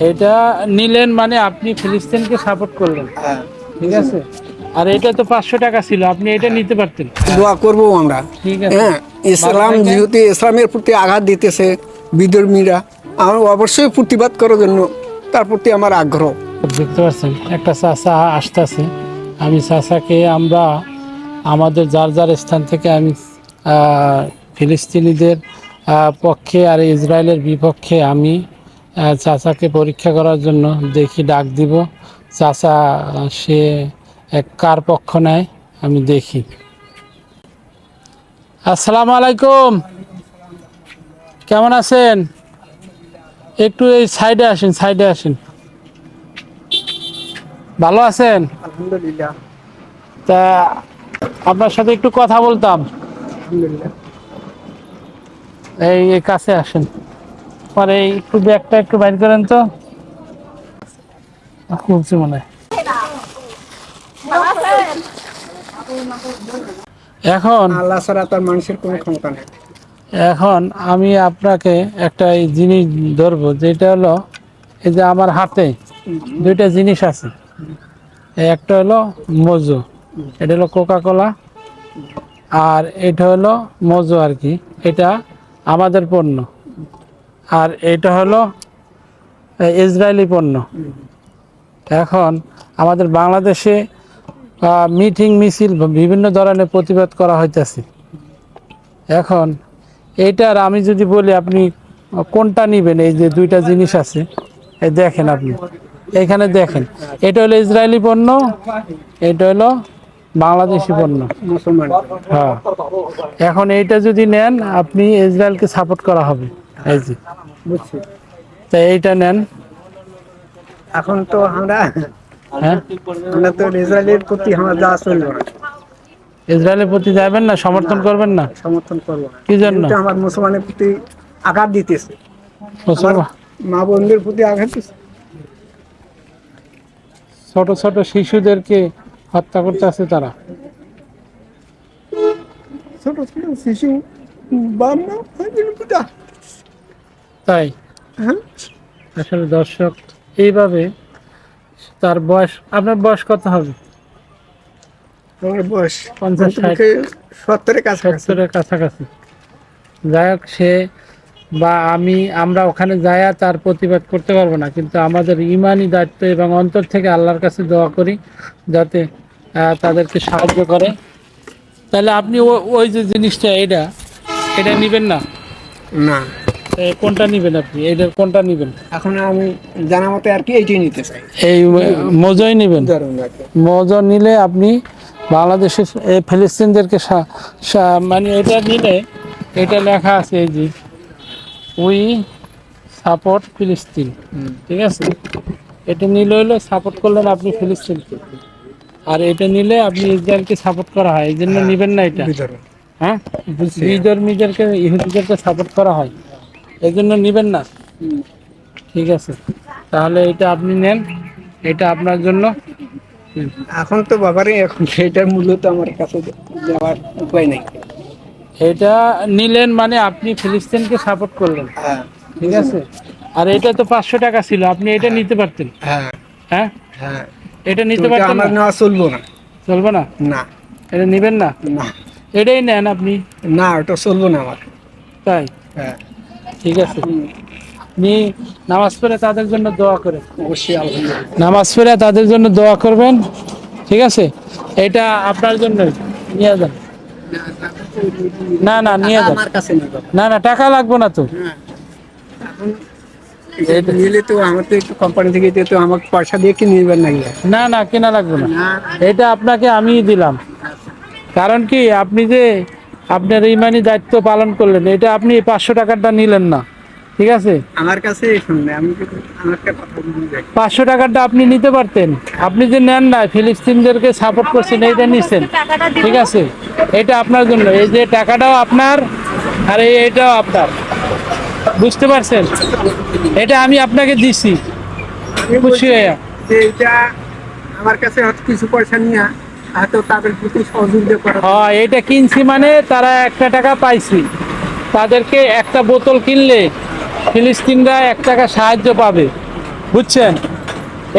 এটা নিলেন মানে আপনি ফিলিস্তিনকে সাপোর্ট করলেন। হ্যাঁ। ঠিক আছে? আর এটা তো পাঁচশো টাকা ছিল আপনি এটা নিতে পারতেন। দোয়া করব আমরা। ঠিক আছে। হ্যাঁ ইসলাম যেহেতু ইসলামের প্রতি আঘাত দিতেছে বিধর্মীরা আমার অবশ্যই প্রতিবাদ করার জন্য তার প্রতি আমার আগ্রহ। দেখতে পাচ্ছেন একটা চাষা আসতেছে। আমি চাষাকে আমরা আমাদের যার যার স্থান থেকে আমি ফিলিস্তিনিদের পক্ষে আর ইসরায়েলের বিপক্ষে আমি চাচাকে পরীক্ষা করার জন্য দেখি ডাক দিব। চাচা সে এক কার পক্ষ নেয় আমি দেখি। আসসালামু আলাইকুম। কেমন আছেন? একটু এই সাইডে আসেন সাইডে আসেন। ভালো আছেন? আলহামদুলিল্লাহ। তা আপনার সাথে একটু কথা বলতাম। এই কাছে আসেন। পরে একটু ব্যাগটা একটু বাইর করেন তো। খুলছি মনে হয়। এখন আল্লাহ ছাড়া তার মানুষের কোনো ক্ষমতা নেই। এখন আমি আপনাকে একটা এই জিনিস ধরবো যেটা হলো এই যে আমার হাতে দুইটা জিনিস আছে। একটা হলো মজু এটা হলো কোকা কোলা আর এটা হলো মজু আর কি। এটা আমাদের পণ্য। আর এটা হলো ইসরায়েলি পণ্য। এখন আমাদের বাংলাদেশে মিটিং মিছিল বিভিন্ন ধরনের প্রতিবাদ করা হইতেছে। এখন এইটার আমি যদি বলি আপনি কোনটা নিবেন? এই যে দুইটা জিনিস আছে এই দেখেন আপনি। এখানে দেখেন এটা হলো ইসরায়েলি পণ্য এটা হলো বাংলাদেশি পণ্য। হ্যাঁ। এখন এইটা যদি নেন আপনি ইসরায়েলকে সাপোর্ট করা হবে। এই যে। বুঝছি। তা এইটা নেন। এখন তো আমরা হ্যাঁ? আমরা তো ইসরায়েলের প্রতি আমরা যা চলবো। না ইসরায়েলের প্রতি যাবেন না? সমর্থন করবেন না? সমর্থন করব না। কি জন্য? আমার মুসলমানের প্রতি আঘাত দিতেছে। মুসলমান মা বোনদের প্রতি আঘাত ছোট ছোট শিশুদেরকে হত্যা করতে আছে তারা। ছোট ছোট শিশু বাম প্রতি। তাই? হ্যাঁ। আসলে দর্শক এইভাবে তার বয়স আপনার বয়স কত হবে? আমার বয়স পঞ্চাশ, সত্তরের কাছাকাছি। সত্তরের কাছাকাছি। যাই হোক সে বা আমি আমরা ওখানে যায়া তার প্রতিবাদ করতে পারব না। কিন্তু আমাদের ইমানই দায়িত্ব এবং অন্তর থেকে আল্লাহর কাছে দোয়া করি যাতে আহ, তাদেরকে সাহায্য করে। তাহলে আপনি ওই যে জিনিসটা এটা এটা নেবেন না? না। কোনটা নেবেন আপনি? এইটার কোনটা নেবেন? এখন আমি জানা মতে আর কি এইটাই নিতে চাই। এই মজই নেবেন। মজা নিলে আপনি বাংলাদেশের এই ফিলিস্তিনদেরকে মানে এটা নিলে এটা লেখা আছে এই যে উই সাপোর্ট ফিলিস্তিন ঠিক আছে? এটা নিলে হলো সাপোর্ট করলেন আপনি ফিলিস্তিনকে। আর এটা নিলে আপনি ইসরায়েলকে সাপোর্ট করা হয়। এই জন্য নেবেন না এটা। হ্যাঁ? বিধর্মীদেরকে ইহুদিদেরকে সাপোর্ট করা হয়। এই জন্য নেবেন না। ঠিক আছে। তাহলে এটা আপনি নেন। এটা আপনার জন্য। এখন তো বাবারে এখন সেটার মূল্য তো আমার কাছে দেওয়ার উপায় নেই। এটা নিলেন মানে আপনি ফিলিস্তিনকে সাপোর্ট করলেন। হ্যাঁ। ঠিক আছে? আর এটা তো পাঁচশো টাকা ছিল। আপনি এটা নিতে পারতেন। হ্যাঁ। হ্যাঁ? হ্যাঁ। এটা নিতে পারতেন আমার না? নেওয়া চলবো না। চলবে না? না। এটা নিবেন না? না। এটাই নেন আপনি। না ওটা চলবো না আমার। তাই? হ্যাঁ। ঠিক আছে? আপনি নামাজ পড়ে তাদের জন্য দোয়া করেন। অবশ্যই আলহামদুলিল্লাহ। নামাজ পড়ে তাদের জন্য দোয়া করবেন ঠিক আছে? এটা আপনার জন্য। নিয়ে যান। না না নিয়ে যান। না না টাকা লাগবে না তো। হ্যাঁ। নিলে তো আমার তো একটু কোম্পানি থেকে তো আমাকে পয়সা দিয়ে কি নিবেন না না কেনা লাগবে না। না। এটা আপনাকে আমিই দিলাম। কারণ কি আপনি যে আপনার ইমানি দায়িত্ব পালন করলেন। এটা আপনি পাঁচশো টাকারটা নিলেন না। ঠিক আছে? আমার কাছে। পাঁচশো টাকারটা আপনি নিতে পারতেন। আপনি যে নেন না ফিলিস্তিনদেরকে সাপোর্ট করছেন এইটা নিচ্ছেন। ঠিক আছে? এটা আপনার জন্য। এই যে টাকাটাও আপনার আর এই এটাও আপনার। বুঝতে পারছেন? এটা আমি আপনাকে দিছি। খুশি হয়ে। আমার কাছে কিছু পয়সা নিয়ে হয়তো তাদের প্রতি সহযোগিতা করা হ্যাঁ এটা কিনছি মানে তারা একটা টাকা পাইছি। তাদেরকে একটা বোতল কিনলে ফিলিস্তিনরা এক টাকা সাহায্য পাবে। বুঝছেন?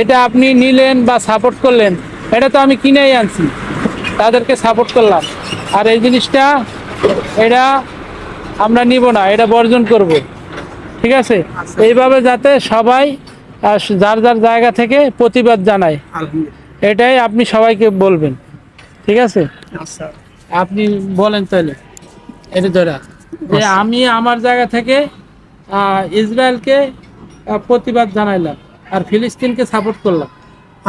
এটা আপনি নিলেন বা সাপোর্ট করলেন এটা তো আমি কিনেই আনছি। তাদেরকে সাপোর্ট করলাম। আর এই জিনিসটা এটা আমরা নিব না এটা বর্জন করব। ঠিক আছে? এইভাবে যাতে সবাই যার যার জায়গা থেকে প্রতিবাদ জানায়। এটাই আপনি সবাইকে বলবেন। ঠিক আছে? আচ্ছা আপনি বলেন তাহলে। এটা ধরা। যে আমি আমার জায়গা থেকে ইসরায়েলকে প্রতিবাদ জানাইলাম আর ফিলিস্তিনকে সাপোর্ট করলাম।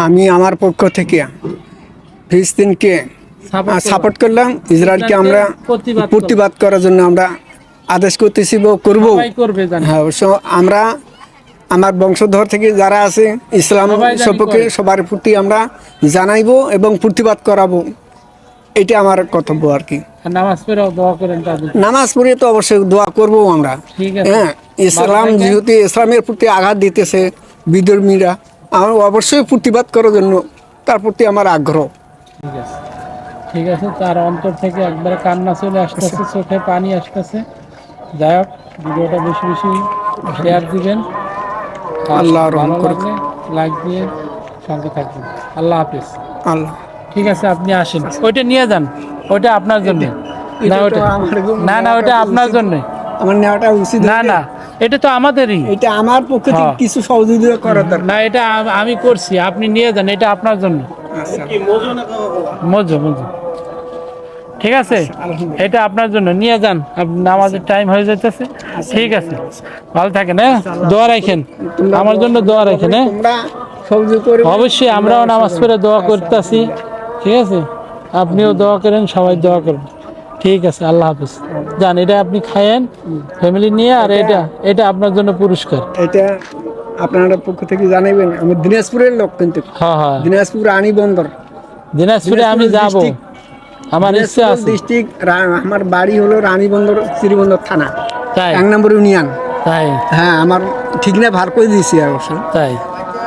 আমি আমার পক্ষ থেকে ফিলিস্তিনকে সাপোর্ট করলাম। ইসরায়েলকে আমরা প্রতিবাদ প্রতিবাদ করার জন্য আমরা আদেশ করতেছি করব। হ্যাঁ অবশ্য আমরা আমার বংশধর থেকে যারা আছে ইসলাম সম্পর্কে সবার প্রতি আমরা জানাইবো এবং প্রতিবাদ করাবো। এটা আমার কর্তব্য আর কি। নামাজ পড়ে তো অবশ্যই দোয়া করব আমরা। হ্যাঁ ইসলাম যেহেতু ইসলামের প্রতি আঘাত দিতেছে বিধর্মীরা আমার অবশ্যই প্রতিবাদ করার জন্য তার প্রতি আমার আগ্রহ। ঠিক আছে। ঠিক আছে তার অন্তর থেকে একবারে কান্না চলে আসতেছে চোখে পানি আসতেছে। যাই হোক ভিডিওটা বেশি বেশি শেয়ার দিবেন। আল্লাহ রহম ভালো করুক। লাগলে লাইক দিয়ে সঙ্গে থাকবেন। আল্লাহ হাফিজ। আল্লাহ। ঠিক আছে আপনি আসেন। ওইটা নিয়ে যান। ওইটা আপনার জন্য। না এটা ওইটা না না ওইটা আপনার জন্য। আমার নেওয়াটা উচিত না না এটা তো আমাদেরই। এটা আমার পক্ষে থেকে হ্যাঁ। কিছু সহযোগিতা করার দরকার না এটা আমি করছি। আপনি নিয়ে যান এটা আপনার জন্য। আচ্ছা। মজু মজু। ঠিক আছে? এটা আপনার জন্য। নিয়ে যান। নামাজের টাইম হয়ে যেতেছে ঠিক আছে। ভালো থাকেন হ্যাঁ? দোয়া রাখেন। আমার জন্য দোয়া রাখেন হ্যাঁ? অবশ্যই আমরাও নামাজ পড়ে দোয়া করতেছি। ঠিক আছে? আপনিও দোয়া করেন সবাই দোয়া করেন। ঠিক আছে আল্লাহ হাফিজ। যান এটা আপনি খায়েন ফ্যামিলি নিয়ে আর এটা এটা আপনার জন্য পুরস্কার। এটা আপনার পক্ষ থেকে জানাইবেন। আমি দিনাজপুরের লোক কিন্তু। হ্যাঁ হ্যাঁ। দিনাজপুর আনি বন্দর। দিনাজপুরে আমি যাব। আমার ইচ্ছা আছে। ডিস্ট্রিক্ট আমার বাড়ি হলো রানী বন্দর শ্রীবন্দর থানা। তাই? এক নম্বর ইউনিয়ন। তাই? হ্যাঁ আমার ঠিক না ভার করে দিয়েছি অবশ্য তাই?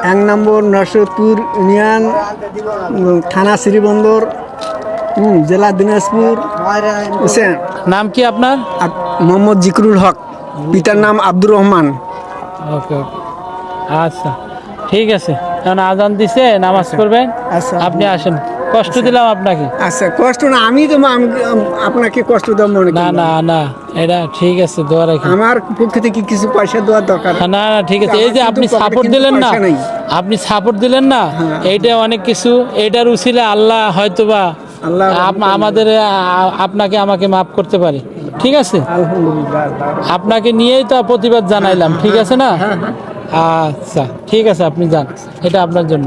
এক নম্বর নরসদপুর ইউনিয়ন থানা শ্রীবন্দর জেলা দিনাজপুর নাম কি আপনার? আপ- মোহাম্মদ জিকরুল হক। পিতার নাম আব্দুর রহমান। ওকে আচ্ছা ঠিক আছে। কারণ আজান দিছে নামাজ পড়বেন। আচ্ছা। আপনি আসেন। কষ্ট দিলাম আপনাকে। আচ্ছা কষ্ট না আমি তো আপনাকে কষ্ট দেওয়া মনে না না। না এটা ঠিক আছে দোয়া রাখেন আমার পক্ষ থেকে কিছু পয়সা দেওয়ার দরকার। না না ঠিক আছে। এই যে আপনি সাপোর্ট দিলেন না আপনি সাপোর্ট দিলেন না হ্যাঁ। এইটা অনেক কিছু এইটার উচিলে আল্লাহ হয়তোবা আল্লাহ আমাদের আপনাকে আমাকে মাফ করতে পারে। ঠিক আছে? আপনাকে নিয়েই তো প্রতিবাদ জানাইলাম ঠিক আছে না? আচ্ছা ঠিক আছে আপনি যান। এটা আপনার জন্য।